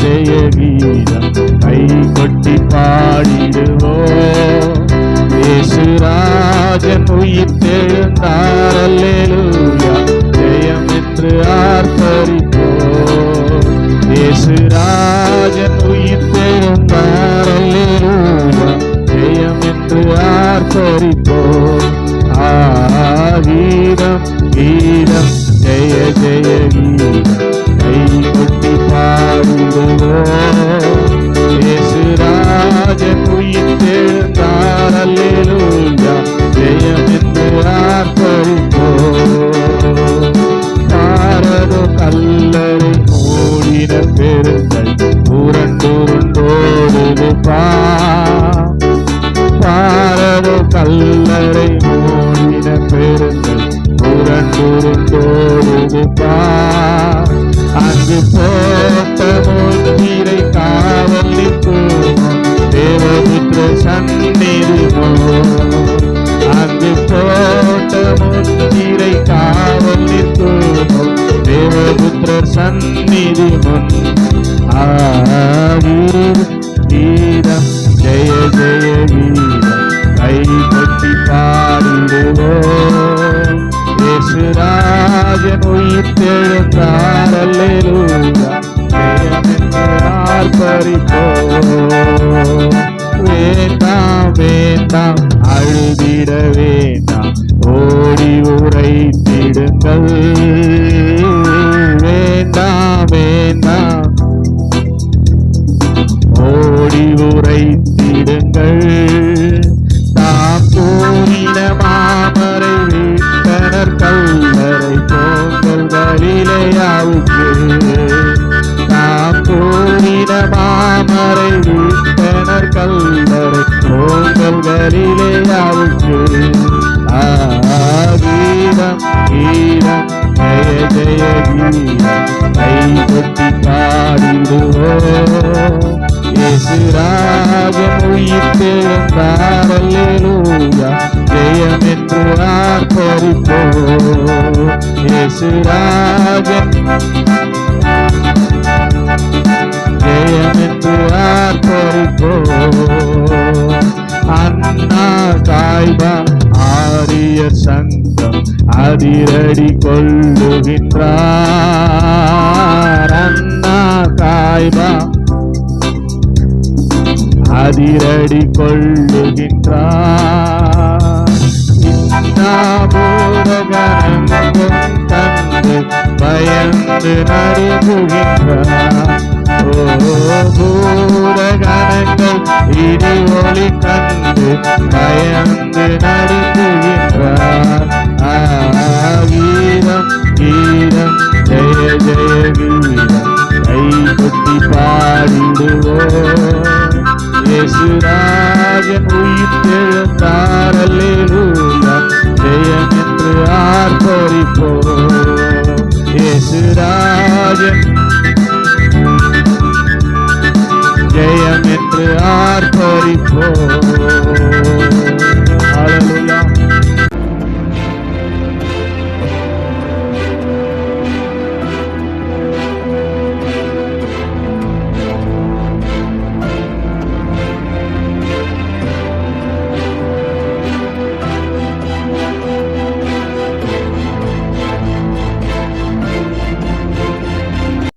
ஜெய கீதம் கை கொட்டி பாடிடுவோம் இயேசுராஜன் உயிர் தெழுந்தார் ஜெயம் என்று ஆர்ப்பரிப்போம் இயேசுராஜன் உயிர் தெழுந்தார் ஜெயம் என்று ஆர்ப்பரிப்போம் கீதம் கீதம் ஜெய ஜெய கீதம் இருங்கள் பெருங்கள் உரண்டுருண்டோடுது கல்லறை மூடின பெருங்கள் உரண்டுருண்டோடுது அங்கு போட்ட முத்திரை காவல் தேவபுத்திர சந்நிதிமோ அங்கு போட்ட முத்திரை காவல் நிற்கும் தேவபுத்திரர் சந்நிதி முன் ராஜன் உயிர் தெழுந்தார் அல்லேலூயா. ஜெயமென்று ஆகீதம் கீதம் ஜெய ஜெய கீதம் கை கொட்டி பாடிடுவோம் இயேசுராஜன் உயிர் தெழுந்தார் ஜெயம் என்று ஆர்ப்பரிப்போம் இயேசுராஜன் ஜெயம் என்று ஆர்ப்பரிப்போம் அண்ணா காய்பா ஆரிய சங்க அதிரடி கொள்ளுகின்றார். அண்ணா காய்பா அதிரடி கொள்ளுகின்றார். தந்து பயந்து நடுங்குகின்றார் பூரகணங்கள் இடி ஒளி கண்டு பயந்து நடுங்குகின்றார் ஆர்ப்பரிப்போம் இயேசுராஜன் ஜெயம் என்று ஆர்ப்பரிப்போம்.